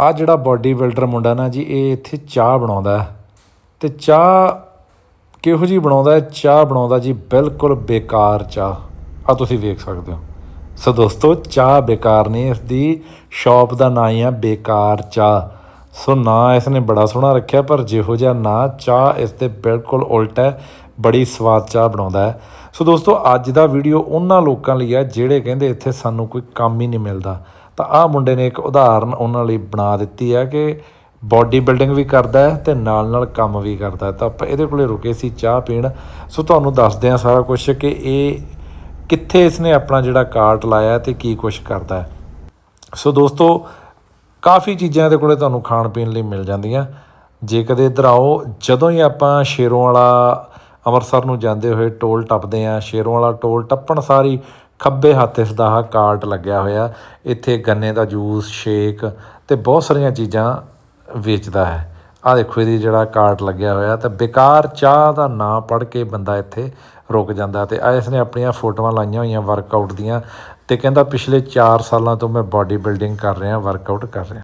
ਆ ਜਿਹੜਾ body builder ਮੁੰਡਾ ਨਾ ਜੀ, ਇਹ ਇੱਥੇ ਚਾਹ ਬਣਾਉਂਦਾ ਹੈ। ਤੇ ਚਾਹ ਕਿਹੋ ਜੀ ਬਣਾਉਂਦਾ ਚਾਹ ਬਣਾਉਂਦਾ ਜੀ, ਬਿਲਕੁਲ ਬੇਕਾਰ ਚਾਹ। ਆ ਤੁਸੀਂ ਵੇਖ ਸਕਦੇ ਹੋ। ਸੋ ਦੋਸਤੋ, ਚਾਹ ਬੇਕਾਰ ਨਹੀਂ, ਇਸ ਦੀ ਸ਼ਾਪ ਦਾ ਨਾਂ ਹੀ ਆ, ਬੇਕਾਰ ਚਾਹ। ਸੋ ਨਾਂ ਇਸ ਨੇ ਬੜਾ ਸੋਹਣਾ ਰੱਖਿਆ, ਪਰ ਜਿਹੋ ਜਿਹਾ ਨਾਂ, ਚਾਹ ਇਸ 'ਤੇ ਬਿਲਕੁਲ ਉਲਟ ਹੈ, ਬੜੀ ਸਵਾਦ ਚਾਹ ਬਣਾਉਂਦਾ ਹੈ। ਸੋ ਦੋਸਤੋ, ਅੱਜ ਦਾ ਵੀਡੀਓ ਉਹਨਾਂ ਲੋਕਾਂ ਲਈ ਹੈ, ਜਿਹੜੇ ਕਹਿੰਦੇ ਇੱਥੇ ਸਾਨੂੰ ਕੋਈ ਕੰਮ ਹੀ ਨਹੀਂ ਮਿਲਦਾ। ਤਾਂ ਆਹ ਮੁੰਡੇ ਨੇ ਇੱਕ ਉਦਾਹਰਨ ਉਹਨਾਂ ਲਈ ਬਣਾ ਦਿੱਤੀ ਹੈ ਕਿ ਬਾਡੀ ਬਿਲਡਿੰਗ ਵੀ ਕਰਦਾ ਹੈ ਤੇ ਨਾਲ ਨਾਲ ਕੰਮ ਵੀ ਕਰਦਾ ਹੈ। ਤਾਂ ਆਪਾਂ ਇਹਦੇ ਕੋਲੇ ਰੁਕੇ ਸੀ ਚਾਹ ਪੀਣ। ਸੋ ਤੁਹਾਨੂੰ ਦੱਸਦੇ ਹਾਂ ਸਾਰਾ ਕੁਝ ਕਿ ਇਹ ਕਿੱਥੇ ਇਸਨੇ ਆਪਣਾ ਜਿਹੜਾ ਕਾਰਟ ਲਾਇਆ ਤੇ ਕੀ ਕੁਝ ਕਰਦਾ ਹੈ। ਸੋ ਦੋਸਤੋ, ਕਾਫੀ ਚੀਜ਼ਾਂ ਇਹਦੇ ਕੋਲੇ ਤੁਹਾਨੂੰ ਖਾਣ ਪੀਣ ਲਈ ਮਿਲ ਜਾਂਦੀਆਂ। ਜੇ ਕਦੇ ਇੱਧਰ ਆਓ, ਜਦੋਂ ਹੀ ਆਪਾਂ ਸ਼ੇਰੋਂ ਵਾਲਾ ਅੰਮ੍ਰਿਤਸਰ ਨੂੰ ਜਾਂਦੇ ਹੋਏ ਟੋਲ ਟੱਪਦੇ ਆ ਸ਼ੇਰੋਂ ਵਾਲਾ ਟੋਲ ਟੱਪਣ ਸਾਰੀ ਖੱਬੇ ਹੱਥ ਇਸ ਦਾ ਕਾਰਟ ਲੱਗਿਆ ਹੋਇਆ। ਇੱਥੇ ਗੰਨੇ ਦਾ ਜੂਸ, ਸ਼ੇਕ ਤੇ ਬਹੁਤ ਸਾਰੀਆਂ ਚੀਜ਼ਾਂ ਵੇਚਦਾ ਹੈ। ਆ ਦੇਖੋ, ਇਹਦੀ ਜਿਹੜਾ ਕਾਰਟ ਲੱਗਿਆ ਹੋਇਆ ਤਾਂ ਬੇਕਾਰ ਚਾਹ ਦਾ ਨਾਂ ਪੜ ਕੇ ਬੰਦਾ ਇੱਥੇ ਰੁਕ ਜਾਂਦਾ ਤੇ ਆ ਇਸਨੇ ਆਪਣੀਆਂ ਫੋਟੋਆਂ ਲਾਈਆਂ ਹੋਈਆਂ ਵਰਕਆਊਟ ਦੀਆਂ ਤੇ ਕਹਿੰਦਾ ਪਿਛਲੇ 4 ਸਾਲਾਂ ਤੋਂ ਮੈਂ ਬਾਡੀ ਬਿਲਡਿੰਗ ਕਰ ਰਿਹਾ ਵਰਕਆਊਟ ਕਰ ਰਿਹਾ।